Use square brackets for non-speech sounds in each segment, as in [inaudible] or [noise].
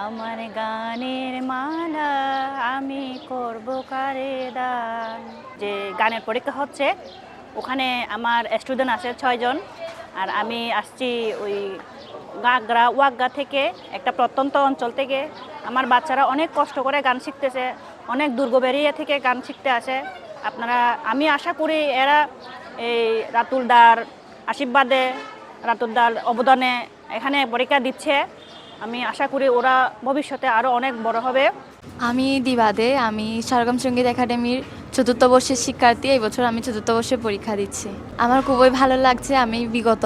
আমার গানের মালা আমি করব কারে দান? যে গানের পরীক্ষা হচ্ছে, ওখানে আমার স্টুডেন্ট আছে ছয়জন, আর আমি আসছি ওই গাগরা, ওয়াগা থেকে একটা প্রত্যন্ত অঞ্চল থেকে। আমার বাচ্চারা অনেক কষ্ট করে গান শিখতেছে, অনেক দুর্গবেরিয়া থেকে গান শিখতে আসে। আপনারা, আমি আশা করি এরা এই রাতুলদার আশীর্বাদে, রাতুলদার অবদানে এখানে পরীক্ষা দিচ্ছে। আমি আশা করি ওরা ভবিষ্যতে আরও অনেক বড় হবে। আমি দিবাদে, আমি সরগম সংগীত একাডেমির চতুর্থ বর্ষের শিক্ষার্থী, এই বছর আমি চতুর্থ বর্ষে পরীক্ষা দিচ্ছি। আমার খুবই ভালো লাগছে, আমি বিগত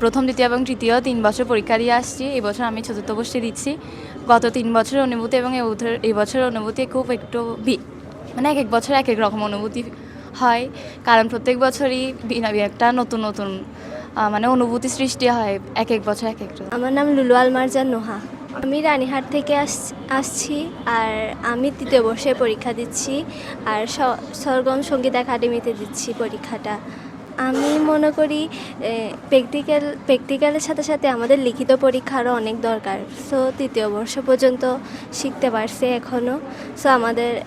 প্রথম, দ্বিতীয় এবং তৃতীয় তিন বছর পরীক্ষা দিয়ে আসছি। এই বছর আমি চতুর্থ বর্ষে দিচ্ছি। গত তিন বছরের অনুভূতি এবং এই বছর- বছরের অনুভূতি খুব একটু মানে এক এক বছর এক এক রকম অনুভূতি হয়। কারণ প্রত্যেক বছরই একটা নতুন নতুন মানে অনুভূতি সৃষ্টি হয় এক এক বছর এক এক আমার নাম লুলু আলমারজান নোহা। আমি রানীহাট থেকে আস- আসছি আর আমি তৃতীয় বর্ষে পরীক্ষা দিচ্ছি আর সরগম সংগীত একাডেমিতে দিচ্ছি পরীক্ষাটা। আমি মনে করি প্র্যাকটিক্যাল প্র্যাকটিক্যালের সাথে সাথে আমাদের লিখিত পরীক্ষারও অনেক দরকার। সো তৃতীয় বর্ষ পর্যন্ত শিখতে পারছে এখনও সো আমাদের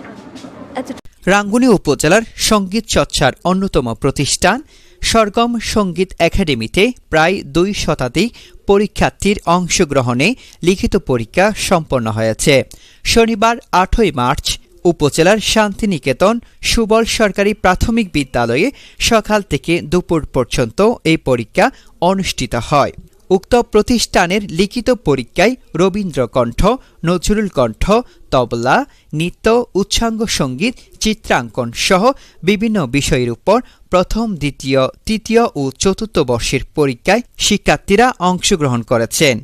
এত রাঙ্গুনি উপজেলার সংগীত চর্চার অন্যতম প্রতিষ্ঠান সরগম সংগীত একাডেমিতে প্রায় দুই শতাধিক পরীক্ষার্থীর অংশগ্রহণে লিখিত পরীক্ষা সম্পন্ন হয়েছে। শনিবার আটই মার্চ উপজেলার শান্তিনিকেতন সুবল সরকারি প্রাথমিক বিদ্যালয়ে সকাল থেকে দুপুর পর্যন্ত এই পরীক্ষা অনুষ্ঠিত হয়। উক্ত প্রতিষ্ঠানের লিখিত পরীক্ষায় রবীন্দ্রকণ্ঠ, নজরুল কণ্ঠ, তবলা, নৃত্য উচ্চাঙ্গ সংগীত, চিত্রাঙ্কন সহ বিভিন্ন বিষয়ের উপর প্রথম, দ্বিতীয়, তৃতীয় ও চতুর্থ বর্ষের পরীক্ষায় শিক্ষার্থীরা অংশগ্রহণ করেছেন।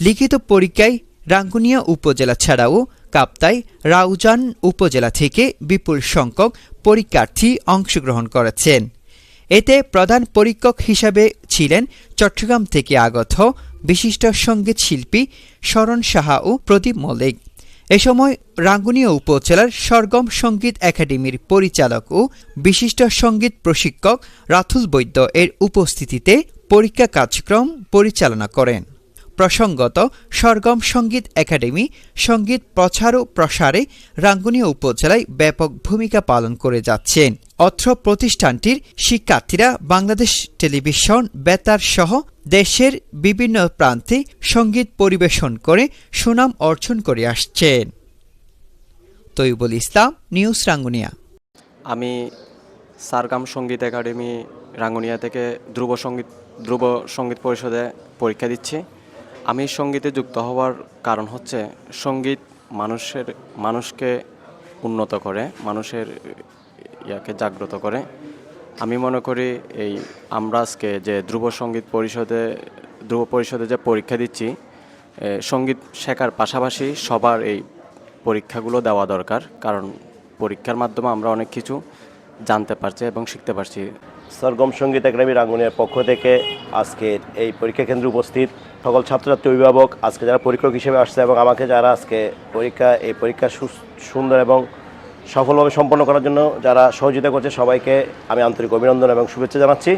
লিখিত পরীক্ষায় রাঙ্গুনিয়া উপজেলা ছাড়াও কাপ্তাই, রাউজান উপজেলা থেকে বিপুল সংখ্যক পরীক্ষার্থী অংশগ্রহণ করেছেন। এতে প্রধান পরীক্ষক হিসাবে ছিলেন চট্টগ্রাম থেকে আগত বিশিষ্ট সংগীত শিল্পী শরণ সাহা ও প্রদীপ মল্লিক। এ সময় রাঙ্গুনিয়া উপজেলার সরগম সংগীত একাডেমির পরিচালক ও বিশিষ্ট সংগীত প্রশিক্ষক রাথুল বৈদ্য এর উপস্থিতিতে পরীক্ষা কার্যক্রম পরিচালনা করেন। প্রসঙ্গত সরগম সংগীত একাডেমি সংগীত প্রচার ও প্রসারে রাঙ্গুনিয়া উপজেলায় ব্যাপক ভূমিকা পালন করে যাচ্ছেন। অত্র প্রতিষ্ঠানটির শিক্ষার্থীরা বাংলাদেশ টেলিভিশন, বেতার সহ দেশের বিভিন্ন প্রান্তে সংগীত পরিবেশন করে সুনাম অর্জন করে আসছেন। তৈবুল ইসলাম, নিউজ রাঙ্গুনিয়া। আমি সারগাম সংগীত একাডেমি রাঙ্গুনিয়া থেকে ধ্রুব সংগীত ধ্রুব সংগীত পরিষদে পরীক্ষা দিচ্ছি। আমি সঙ্গীতে যুক্ত হওয়ার কারণ হচ্ছে সংগীত মানুষের, মানুষকে উন্নত করে, মানুষের ইয়াকে জাগ্রত করে। আমি মনে করি এই আমরা আজকে যে ধ্রুব সংগীত পরিষদে, ধ্রুব পরিষদে যে পরীক্ষা দিচ্ছি সংগীত শেখার পাশাপাশি সবার এই পরীক্ষাগুলো দেওয়া দরকার। কারণ পরীক্ষার মাধ্যমে আমরা অনেক কিছু জানতে পারছি এবং শিখতে পারছি। সরগম সংগীত একাডেমি রাঙ্গুনিয়ার পক্ষ থেকে আজকের এই পরীক্ষা কেন্দ্রে উপস্থিত সকল ছাত্রছাত্রী অভিভাবক, আজকে যারা পরীক্ষক হিসেবে আসছে এবং আমাকে যারা আজকে পরীক্ষা, এই পরীক্ষা সুন্দর এবং সফলভাবে সম্পন্ন করার জন্য যারা সহযোগিতা করছে, সবাইকে আমি আন্তরিক অভিনন্দন এবং শুভেচ্ছা জানাচ্ছি।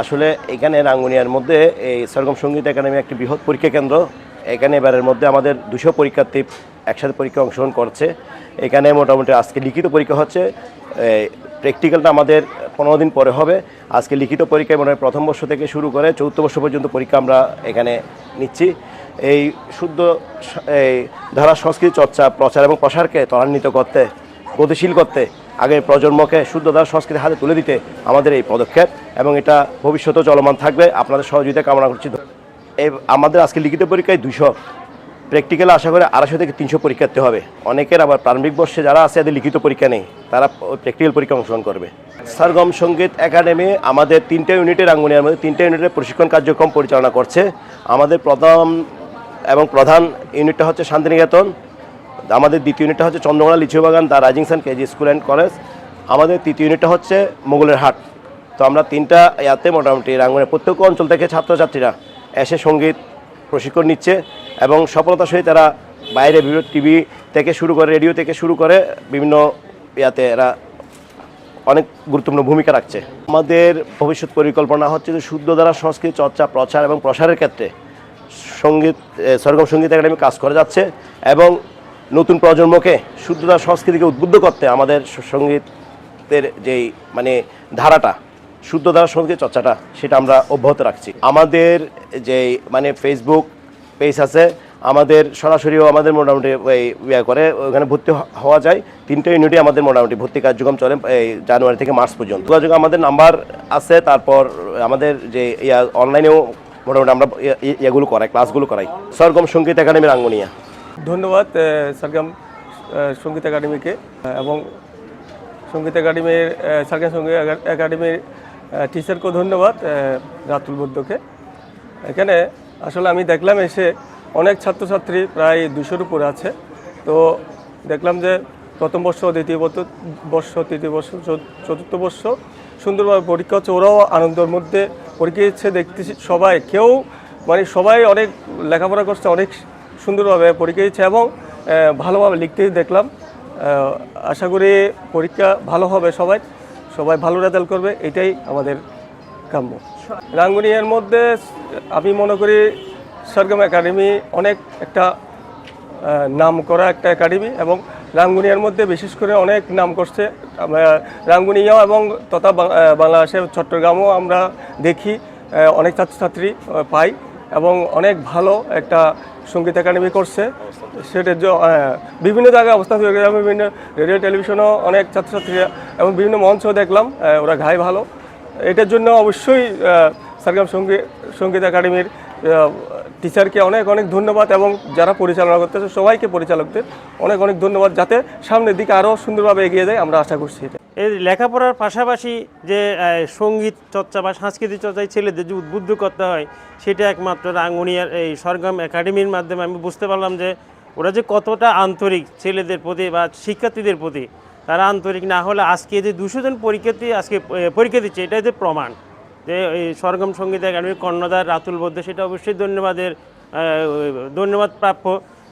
আসলে এখানে রাঙ্গুনিয়ার মধ্যে এই সরগম সংগীত একাডেমি একটি বৃহৎ পরীক্ষা কেন্দ্র। এখানে এবারের মধ্যে আমাদের দুশো পরীক্ষার্থী একসাথে পরীক্ষা অংশগ্রহণ করছে। এখানে মোটামুটি আজকে লিখিত পরীক্ষা হচ্ছে। প্র্যাকটিক্যালটা আমাদের পনেরো দিন পরে হবে। আজকে লিখিত পরীক্ষায় মনে হয় প্রথম বর্ষ থেকে শুরু করে চতুর্থ বর্ষ পর্যন্ত পরীক্ষা আমরা এখানে নিচ্ছি। এই শুদ্ধ এই ধারা, সংস্কৃতি চর্চা, প্রচার এবং প্রসারকে ত্বরান্বিত করতে, গতিশীল করতে, আগের প্রজন্মকে শুদ্ধ ধারা সংস্কৃতি হাতে তুলে দিতে আমাদের এই পদক্ষেপ এবং এটা ভবিষ্যতেও চলমান থাকবে। আপনাদের সহযোগিতা কামনা করছি। এই আমাদের আজকে লিখিত পরীক্ষায় দুশো প্র্যাকটিক্যাল আশা করে আড়াইশো থেকে তিনশো পরীক্ষার্থী হবে। অনেকের আবার প্রারম্ভিক বর্ষে যারা আছে, এদের লিখিত পরীক্ষা নেই। তারা প্র্যাকটিক্যাল পরীক্ষা অংশগ্রহণ করবে। সারগম সংগীত একাডেমি আমাদের তিনটে ইউনিটের রাঙ্গুনিয়ার মধ্যে তিনটে ইউনিটের প্রশিক্ষণ কার্যক্রম পরিচালনা করছে। আমাদের প্রথম এবং প্রধান ইউনিটটা হচ্ছে শান্তিনিকেতন। আমাদের দ্বিতীয় ইউনিটটা হচ্ছে Chandrakona Lichubagan, the rising sun KG school and college. আমাদের তৃতীয় ইউনিটটা হচ্ছে মোগলের হাট। তো আমরা তিনটা ইয়াতে মোটামুটি রাঙ্গুনিয়া প্রত্যেক অঞ্চল থেকে ছাত্রছাত্রীরা এসে সংগীত প্রশিক্ষণ নিচ্ছে। এবং সফলতার সহিত তারা বাইরে বিভিন্ন টিভি থেকে শুরু করে, রেডিও থেকে শুরু করে বিভিন্ন ইয়াতে এরা অনেক গুরুত্বপূর্ণ ভূমিকা রাখছে। আমাদের ভবিষ্যৎ পরিকল্পনা হচ্ছে যে শুদ্ধ দ্বারা সংস্কৃতি চর্চা, প্রচার এবং প্রসারের ক্ষেত্রে সংগীত সরগম সংগীত একাডেমি কাজ করে যাচ্ছে এবং নতুন প্রজন্মকে শুদ্ধতা সংস্কৃতিকে উদ্বুদ্ধ করতে আমাদের সঙ্গীতের যেই মানে ধারাটা, শুদ্ধ ধারা সংগীত চর্চাটা, সেটা আমরা অব্যাহত রাখছি। আমাদের যেই মানে ফেসবুক পেজ আছে। আমাদের সরাসরিও আমাদের মোটামুটি ওই ইয়ে করে, ওখানে ভর্তি হওয়া যায়। তিনটে ইউনিটে আমাদের মোটামুটি ভর্তি কার্যক্রম চলে এই জানুয়ারি থেকে মার্চ পর্যন্ত। যোগাযোগ আমাদের নাম্বার আছে, তারপর আমাদের যে ইয়া অনলাইনেও মোটামুটি আমরা ইয়ে- ইয়ে- ইয়েগুলো করাই ক্লাসগুলো করাই। সরগম সংগীত একাডেমি রাঙ্গুনিয়া ধন্যবাদ সরগম সংগীত একাডেমিকে, এবং সংগীত একাডেমির সরগম সংগীত একা- একাডেমির টিচারকেও ধন্যবাদ রাতুল বৈদ্যকে। এখানে আসলে আমি দেখলাম এসে অনেক ছাত্রছাত্রী প্রায় দুশোর উপরে আছে। তো দেখলাম যে প্রথম বর্ষ, দ্বিতীয় বর্ষ- বর্ষ, তৃতীয় বর্ষ, চতুর্থ বর্ষ সুন্দরভাবে পরীক্ষা হচ্ছে। ওরাও আনন্দের মধ্যে পরীক্ষা দিচ্ছে, দেখতেছি সবাই, কেউ মানে সবাই অনেক লেখাপড়া করছে, অনেক সুন্দরভাবে পরীক্ষা দিচ্ছে এবং ভালোভাবে লিখতে দেখলাম। আশা করি পরীক্ষা ভালো হবে সবাই সবাই ভালো রেজাল্ট করবে, এটাই আমাদের কাম্য। রাঙ্গুনিয়ার মধ্যে আমি মনে করি সরগম একাডেমি অনেক একটা নাম করা একটা একাডেমি এবং রাঙ্গুনিয়ার মধ্যে বিশেষ করে অনেক নাম করছে। রাঙ্গুনিয়াও এবং তথা বাংলাদেশের চট্টগ্রামও আমরা দেখি অনেক ছাত্রছাত্রী পাই এবং অনেক ভালো একটা সংগীত একাডেমি করছে। আহ, বিভিন্ন জায়গায় অবস্থান করে গেলাম, বিভিন্ন রেডিও টেলিভিশনও অনেক ছাত্রছাত্রীরা এবং বিভিন্ন মঞ্চও দেখলাম ওরা গায় ভালো। এটার জন্য অবশ্যই সরগম সংগীত সংগীত একাডেমির টিচারকে অনেক অনেক ধন্যবাদ এবং যারা পরিচালনা করতেছে সবাইকে পরিচালকদের অনেক অনেক ধন্যবাদ যাতে সামনের দিকে আরও সুন্দরভাবে এগিয়ে যায়, আমরা আশা করছি এটা। এই লেখাপড়ার পাশাপাশি যে সংগীত চর্চা বা সাংস্কৃতিক চর্চায় ছেলেদের যে উদ্বুদ্ধ করতে হয়, সেটা একমাত্র রাঙ্গুনিয়ার এই সরগম একাডেমির মাধ্যমে আমি বুঝতে পারলাম যে, ওরা যে কতটা আন্তরিক ছেলেদের প্রতি বা শিক্ষার্থীদের প্রতি, তারা আন্তরিক না হলে আজকে যে দুশো জন পরীক্ষার্থী আজকে পরীক্ষা দিচ্ছে, এটাই যে প্রমাণ। যে এই সরগম সংগীত একাডেমির কর্ণধার রাতুল বদ্ধ, সেটা অবশ্যই ধন্যবাদের ধন্যবাদ প্রাপ্য।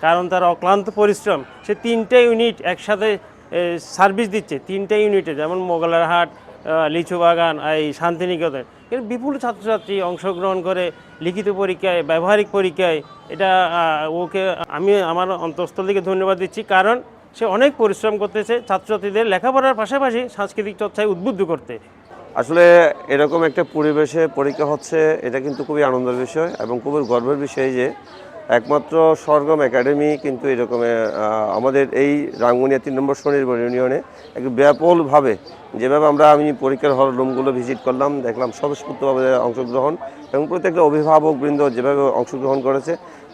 কারণ তার অক্লান্ত পরিশ্রম, সে তিনটে ইউনিট একসাথে সার্ভিস দিচ্ছে, তিনটে ইউনিটে। যেমন মোগলারহাট লিচু বাগান এই শান্তিনিকেতন। এর বিপুল ছাত্রছাত্রী অংশগ্রহণ করে লিখিত পরীক্ষায়, ব্যবহারিক পরীক্ষায়, এটা ওকে আমি আমার অন্তঃস্থল থেকে ধন্যবাদ দিচ্ছি। কারণ সে অনেক পরিশ্রম করতেছে ছাত্রছাত্রীদের লেখাপড়ার পাশাপাশি সাংস্কৃতিক চর্চায় উদ্বুদ্ধ করতে। আসলে এরকম একটা পরিবেশে পরীক্ষা হচ্ছে, এটা কিন্তু খুবই আনন্দের বিষয় এবং খুবই গর্বের বিষয় যে একমাত্র সরগম একাডেমি কিন্তু এরকম আমাদের এই রাঙ্গুনিয়া তিন নম্বর স্বনির্ভর ইউনিয়নে একটু ব্যাপকভাবে যেভাবে আমরা আমি পরীক্ষার হল রুমগুলো ভিজিট করলাম, দেখলাম স্বতঃস্ফূর্তভাবে অংশগ্রহণ এবং প্রত্যেকটা অভিভাবক বৃন্দ যেভাবে অংশগ্রহণ করেছে,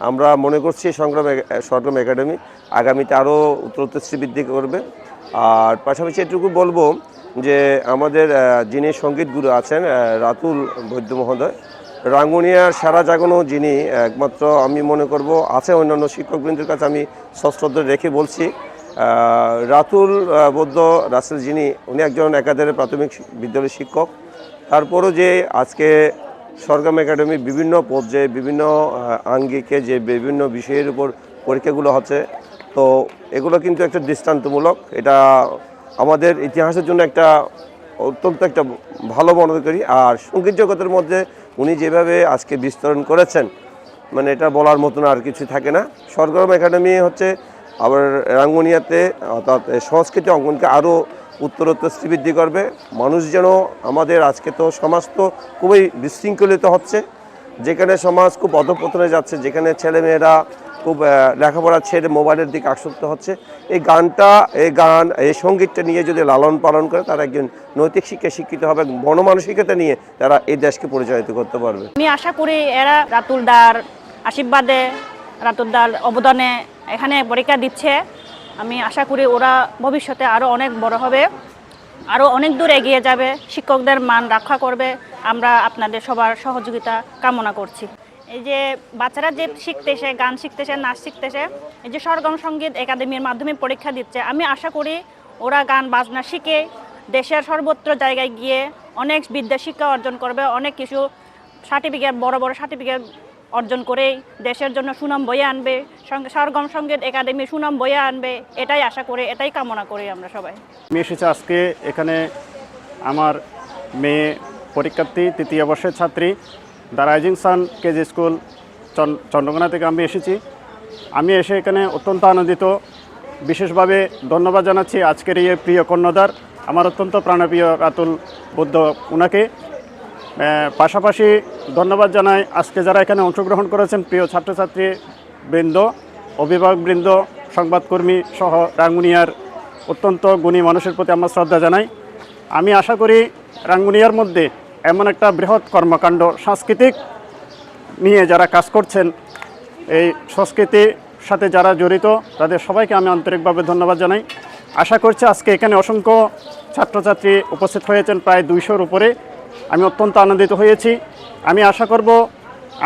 আমরা মনে করছি সংগ্রাম সরগম একাডেমি আগামীতে আরও উত্তরোত্তর শ্রীবৃদ্ধি করবে। আর পাশাপাশি এটুকু বলব যে আমাদের যিনি সংগীত গুরু আছেন রাতুল বৈদ্য মহোদয়, রাঙ্গুনিয়ার সারা জাগানো যিনি, একমাত্র আমি মনে করব, আছে অন্যান্য শিক্ষকবৃন্দের কাছে আমি সশ্রদ্ধ রেখে বলছি। রাতুল বৌদ্ধ রাসেল যিনি, উনি একজন একাধারে প্রাথমিক বিদ্যালয়ের শিক্ষক। তারপরও যে আজকে সরগম একাডেমি বিভিন্ন পর্যায়ে, বিভিন্ন আঙ্গিকে যে বিভিন্ন বিষয়ের উপর পরীক্ষাগুলো হচ্ছে, তো এগুলো কিন্তু একটা দৃষ্টান্তমূলক। এটা আমাদের ইতিহাসের জন্য একটা অত্যন্ত একটা ভালো মনে করি আর সংগীত জগতের মধ্যে উনি যেভাবে আজকে বিস্তরণ করেছেন মানে এটা বলার মতন আর কিছু থাকে না। সরগরম একাডেমি হচ্ছে আবার রাঙ্গুনিয়াতে, অর্থাৎ সংস্কৃতি অঙ্গনকে আরও উত্তরোত্তর শ্রীবৃদ্ধি করবে। মানুষ যেন আমাদের আজকে তো সমাজ তো খুবই বিশৃঙ্খলিত হচ্ছে, যেখানে সমাজ খুব অধপতনে যাচ্ছে, যেখানে ছেলেমেয়েরা খুব লেখাপড়া ছেড়ে মোবাইলের দিকে আসক্ত হচ্ছে। এই গানটা, এই গান, এই সঙ্গীতটা নিয়ে যদি লালন পালন করে, তারা একজন নৈতিক শিক্ষা শিক্ষিত হবে মনোমানসিকতা নিয়ে তারা এই দেশকে পরিচালিত করতে পারবে। আমি আশা করি এরা রাতুলদার আশীর্বাদে রাতুলদার অবদানে এখানে পরীক্ষা দিচ্ছে। আমি আশা করি ওরা ভবিষ্যতে আরও অনেক বড় হবে আরও অনেক দূর এগিয়ে যাবে, শিক্ষকদের মান রক্ষা করবে। আমরা আপনাদের সবার সহযোগিতা কামনা করছি। এই যে বাচ্চারা যে শিখতেছে, গান শিখতেছে, নাচ শিখতেছে, এই যে সরগম সংগীত একাডেমির মাধ্যমে পরীক্ষা দিচ্ছে, আমি আশা করি ওরা গান, বাজনা শিখে দেশের সর্বত্র জায়গায় গিয়ে অনেক বিদ্যা শিক্ষা অর্জন করবে, অনেক কিছু সার্টিফিকেট বড় বড় সার্টিফিকেট অর্জন করেই দেশের জন্য সুনাম বয়ে আনবে সরগম সংগীত একাডেমি সুনাম বয়ে আনবে, এটাই আশা করে, এটাই কামনা করি আমরা সবাই। আমি এসেছি আজকে এখানে আমার মেয়ে পরীক্ষার্থী, তৃতীয় বর্ষের ছাত্রী the rising sun KG school চন- চন্দ্রকোনা থেকে আমি এসেছি। আমি এসে এখানে অত্যন্ত আনন্দিত। বিশেষভাবে ধন্যবাদ জানাচ্ছি আজকের এই প্রিয় কর্ণধার আমার অত্যন্ত প্রাণপ্রিয় রাতুল বুদ্ধ উনাকে। পাশাপাশি ধন্যবাদ জানাই আজকে যারা এখানে অংশগ্রহণ করেছেন প্রিয় ছাত্রছাত্রী বৃন্দ অভিভাবকবৃন্দ সংবাদকর্মী সহ রাঙ্গুনিয়ার অত্যন্ত গুণী মানুষের প্রতি আমার শ্রদ্ধা জানাই। আমি আশা করি রাঙ্গুনিয়ার মধ্যে এমন একটা বৃহৎ কর্মকাণ্ড, সাংস্কৃতিক নিয়ে যারা কাজ করছেন, এই সংস্কৃতির সাথে যারা জড়িত, তাদের সবাইকে আমি আন্তরিকভাবে ধন্যবাদ জানাই। আশা করছি আজকে এখানে অসংখ্য ছাত্রছাত্রী উপস্থিত হয়েছেন, প্রায় দুইশোর উপরে। আমি অত্যন্ত আনন্দিত হয়েছি। আমি আশা করব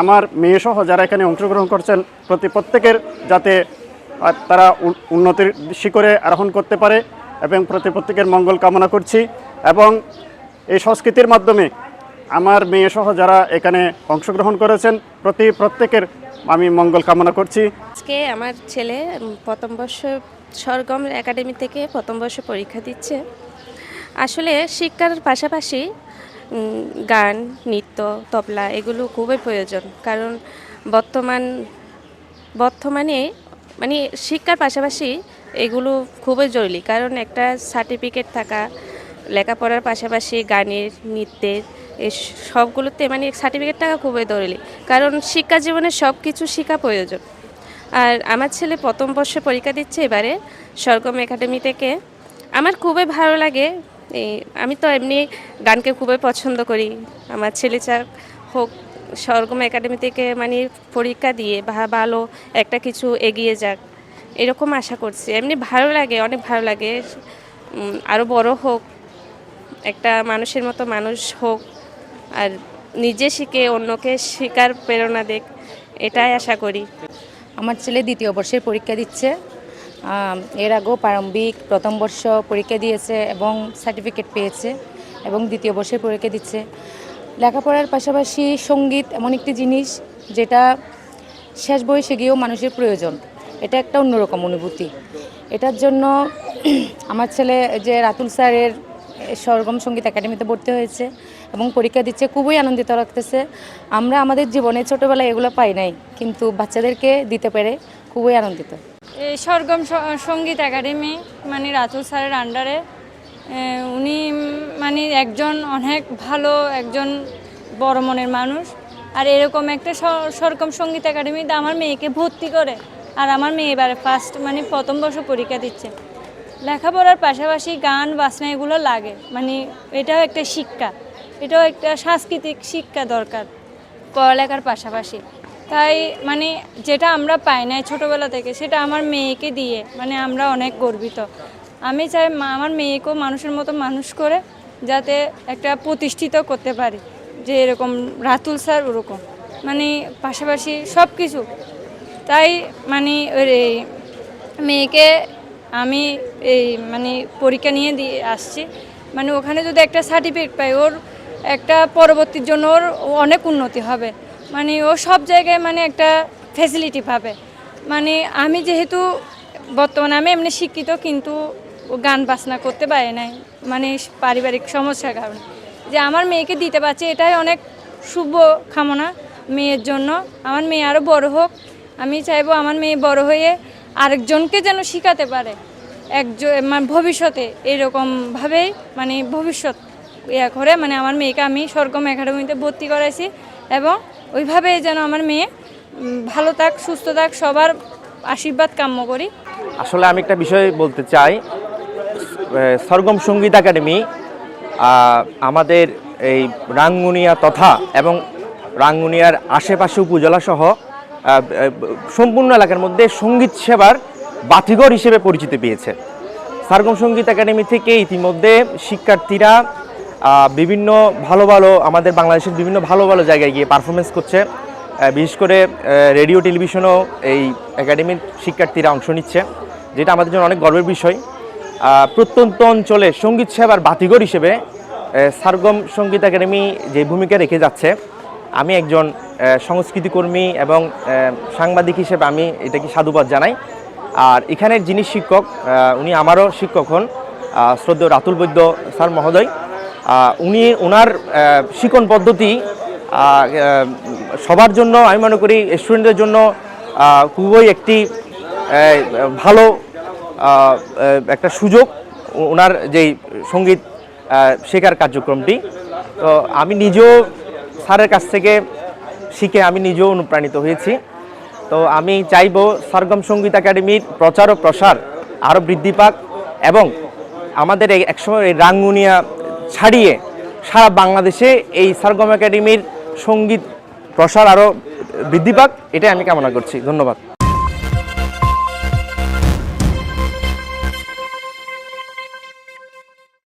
আমার মেয়েসহ যারা এখানে অংশগ্রহণ করছেন, প্রতি প্রত্যেকের যাতে তারা উন্নতির শিখরে আরোহণ করতে পারে এবং প্রতি প্রত্যেকের মঙ্গল কামনা করছি এবং এই সংস্কৃতির মাধ্যমে আমার মেয়েসহ যারা এখানে অংশগ্রহণ করেছেন, প্রতি প্রত্যেকের আমি মঙ্গল কামনা করছি। আজকে আমার ছেলে প্রথম বর্ষ সরগম একাডেমি থেকে প্রথম বর্ষ পরীক্ষা দিচ্ছে। আসলে শিক্ষার পাশাপাশি গান, নৃত্য, তবলা এগুলো খুবই প্রয়োজন। কারণ বর্তমান, বর্তমানে মানে শিক্ষার পাশাপাশি এগুলো খুবই জরুরি। কারণ একটা সার্টিফিকেট থাকা, লেখাপড়ার পাশাপাশি গানের, নৃত্যের এই সবগুলোতে মানে সার্টিফিকেট থাকা খুবই জরুরি। কারণ শিক্ষা জীবনে সব কিছু শেখা প্রয়োজন। আর আমার ছেলে প্রথম বর্ষে পরীক্ষা দিচ্ছে এবারে সরগম একাডেমি থেকে। আমার খুবই ভালো লাগে। এই আমি তো এমনি গানকে খুবই পছন্দ করি। আমার ছেলে চা হোক সরগম একাডেমি থেকে মানে পরীক্ষা দিয়ে ভালো একটা কিছু এগিয়ে যাক, এরকম আশা করছি। এমনি ভালো লাগে, অনেক ভালো লাগে। আরও বড় হোক, একটা মানুষের মতো মানুষ হোক আর নিজে শিখে অন্যকে শেখার প্রেরণা দেখ, এটাই আশা করি। আমার ছেলে দ্বিতীয় বর্ষের পরীক্ষা দিচ্ছে। এর আগেও প্রারম্ভিক প্রথম বর্ষ পরীক্ষা দিয়েছে এবং সার্টিফিকেট পেয়েছে এবং দ্বিতীয় বর্ষের পরীক্ষা দিচ্ছে। লেখাপড়ার পাশাপাশি সংগীত এমন একটি জিনিস যেটা শেষ বয়সে গিয়েও মানুষের প্রয়োজন। এটা একটা অন্যরকম অনুভূতি। এটার জন্য [clears throat] আমার ছেলে যে রাতুল স্যারের সরগম সংগীত একাডেমিতে ভর্তি হয়েছে এবং পরীক্ষা দিচ্ছে, খুবই আনন্দিত লাগতেছে। আমরা আমাদের জীবনে ছোটোবেলায় এগুলো পাই নাই, কিন্তু বাচ্চাদেরকে দিতে পেরে খুবই আনন্দিত। এই সরগম সংগীত একাডেমি মানে রাতুল স্যারের আন্ডারে উনি মানে একজন অনেক ভালো, একজন বড় মনের মানুষ। আর এরকম একটা স- সরগম সংগীত একাডেমিতে আমার মেয়েকে ভর্তি করে, আর আমার মেয়ে এবারে ফার্স্ট মানে প্রথম বর্ষ পরীক্ষা দিচ্ছে। লেখাপড়ার পাশাপাশি গান, বাজনা এগুলো লাগে মানে এটাও একটা শিক্ষা। এটাও একটা সাংস্কৃতিক শিক্ষা দরকার পড়ালেখার পাশাপাশি। তাই মানে যেটা আমরা পাই নাই ছোটোবেলা থেকে, সেটা আমার মেয়েকে দিয়ে মানে আমরা অনেক গর্বিত। আমি চাই আমার মেয়েকেও মানুষের মতো মানুষ করে যাতে একটা প্রতিষ্ঠিত করতে পারি, যে এরকম রাতুল স্যার ওরকম। মানে পাশাপাশি সব কিছু তাই মানে এই মেয়েকে আমি এই মানে পরীক্ষা নিয়ে দিয়ে আসছি। মানে ওখানে যদি একটা সার্টিফিকেট পাই, ওর একটা পরবর্তীর জন্য ওর অনেক উন্নতি হবে। মানে ও সব জায়গায় মানে একটা ফেসিলিটি পাবে। মানে আমি যেহেতু বর্তমানে আমি এমনি শিক্ষিত, কিন্তু গান বাজনা করতে পারে নাই। মানে পারিবারিক সমস্যার কারণে। যে আমার মেয়েকে দিতে পারছে, এটাই অনেক শুভ কামনা মেয়ের জন্য। আমার মেয়ে আরও বড় হোক, আমি চাইব আমার মেয়ে বড় হয়ে আরেকজনকে যেন শেখাতে পারে। একজন মানে ভবিষ্যতে এরকমভাবেই মানে ভবিষ্যৎ ইয়া করে মানে আমার মেয়েকে আমি সরগম একাডেমিতে ভর্তি করাইছি এবং ওইভাবেই যেন আমার মেয়ে ভালো থাক সুস্থ থাক সবার আশীর্বাদ কাম্য করি। আসলে আমি একটা বিষয় বলতে চাই। সরগম সংগীত একাডেমি আমাদের এই রাঙ্গুনিয়া তথা এবং রাঙ্গুনিয়ার আশেপাশে উপজেলা সহ আহ, আহ, সম্পূর্ণ এলাকার মধ্যে সংগীত সেবার বাতিঘর হিসেবে পরিচিতি পেয়েছে। সারগম সংগীত একাডেমি থেকে ইতিমধ্যে শিক্ষার্থীরা বিভিন্ন ভালো ভালো আমাদের বাংলাদেশের বিভিন্ন ভালো ভালো জায়গায় গিয়ে পারফরমেন্স করছে। বিশেষ করে রেডিও টেলিভিশনও এই একাডেমির শিক্ষার্থীরা অংশ নিচ্ছে, যেটা আমাদের জন্য অনেক গর্বের বিষয়। প্রত্যন্ত অঞ্চলে সংগীত সেবার বাতিঘর হিসেবে সারগম সংগীত একাডেমি যে ভূমিকা রেখে যাচ্ছে, আমি একজন সংস্কৃতিকর্মী এবং সাংবাদিক হিসেবে আমি এটাকে সাধুবাদ জানাই। আর এখানের যিনি শিক্ষক উনি আমারও শিক্ষক হন শ্রদ্ধেয় রাতুল বৈদ্য স্যার মহোদয়। উনি ওনার শিকন পদ্ধতি সবার জন্য, আমি মনে করি স্টুডেন্টদের জন্য খুবই একটি ভালো একটা সুযোগ ওনার যেই সংগীত শেখার কার্যক্রমটি। তো আমি নিজেও স্যারের কাছ থেকে শিখে আমি নিজেও অনুপ্রাণিত হয়েছি। তো আমি চাইব সরগম সংগীত একাডেমির প্রচার ও প্রসার আরও বৃদ্ধি পাক এবং আমাদের এই একসময় এই রাঙ্গুনিয়া ছাড়িয়ে সারা বাংলাদেশে এই সার্গম একাডেমির সংগীত প্রসার আরও বৃদ্ধি পাক, এটাই আমি কামনা করছি। ধন্যবাদ।